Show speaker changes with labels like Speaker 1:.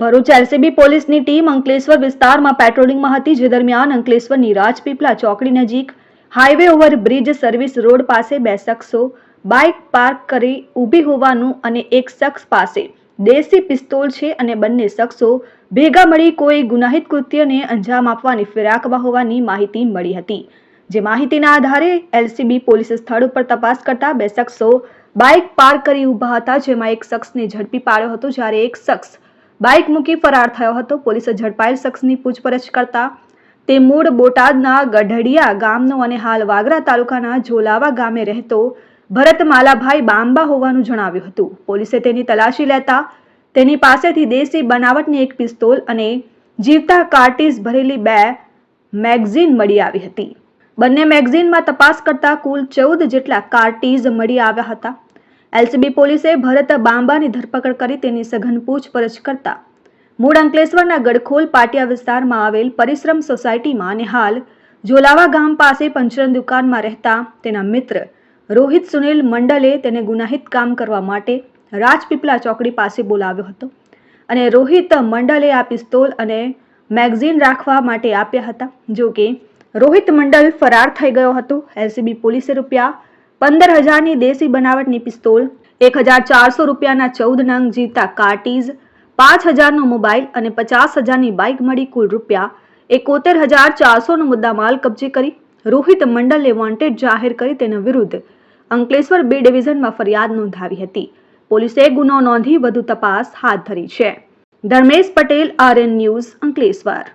Speaker 1: Bharuch LCB પોલીસની team Ankleshwar વિસ્તારમાં પેટ્રોલિંગમાં હતી, જે દરમિયાન અંકલેશ્વરની રાજપીપલા ચોકડી નજીક highway over bridge service road પાસે બે શખ્સો બાઇક પાર્ક કરી ઊભી હોવાનું અને એક શખ્સ પાસે દેશી પિસ્તોલ છે અને બંને શખ્સો ભેગા મળી કોઈ ગુનાહિત કૃત્યને અંજામ આપવાની ફિરાકમાં હોવાની માહિતી મળી હતી. જે માહિતીના આધારે એલસીબી પોલીસ સ્થળ ઉપર તપાસ કરતા બે શખ્સો બાઇક પાર્ક કરી ઊભા હતા, જેમાં એક શખ્સને ઝડપી પાડ્યો હતો, જ્યારે એક શખ્સ બાઇક મૂકી ફરાર થયો હતો. પોલીસે ઝડપાયેલ શખ્સની પૂછપરછ કરતા તે મૂળ બોટાદના ગઢડિયા ગામનો અને હાલ વાગરા તાલુકાના ઝોલાવા ગામે રહેતો ભરત માલાભાઈ બાંબા હોવાનું જણાવ્યું હતું. પોલીસે તેની તલાશી લેતા તેની પાસેથી દેશી બનાવટની એક પિસ્તોલ અને જીવતા કાર્ટીસ ભરેલી બે મેગઝીન મળી આવી હતી. બંને મેગઝીનમાં તપાસ કરતા કુલ ચૌદ જેટલા કાર્ટીઝ મળી આવ્યા હતા. એલસીબી પોલીસે ભરત બાંબાની ધરપકડ કરી તેની સઘન પૂછપરછ કરતા મૂળ અંકલેશ્વરના ગડખોલ પાટિયા વિસ્તારમાં આવેલ પરિશ્રમ સોસાયટીમાં અને હાલ ઝોલાવા ગામ પાસે પંચરન દુકાનમાં રહેતા તેના મિત્ર રોહિત સુનિલ મંડલે તેને ગુનાહિત કામ કરવા માટે રાજપીપળા ચોકડી પાસે બોલાવ્યો હતો અને રોહિત મંડલે આ પિસ્તોલ અને મેગઝીન રાખવા માટે આપ્યા હતા. જો કે રોહિત મંડલ ફરાર થઈ ગયો હતો. એલસીબી પોલીસે રૂપિયા પંદર હજારની દેશી બનાવટની પિસ્તોલ એક હજાર ચારસો રૂપિયાના ચૌદ નંગ જીવતા કાર્ટીઝ પાંચ હજારનો મોબાઈલ અને પચાસ હજારની બાઇક મળી કુલ રૂપિયા એકોતેર હજાર ચારસોનો મુદ્દામાલ કબજે કરી રોહિત મંડલે વોન્ટેડ જાહેર કરી તેના વિરુદ્ધ અંકલેશ્વર બી ડિવિઝનમાં ફરિયાદ નોંધાવી હતી. પોલીસે ગુનો નોંધી વધુ તપાસ હાથ ધરી છે. Dharmesh Patel RN news Ankleshwar.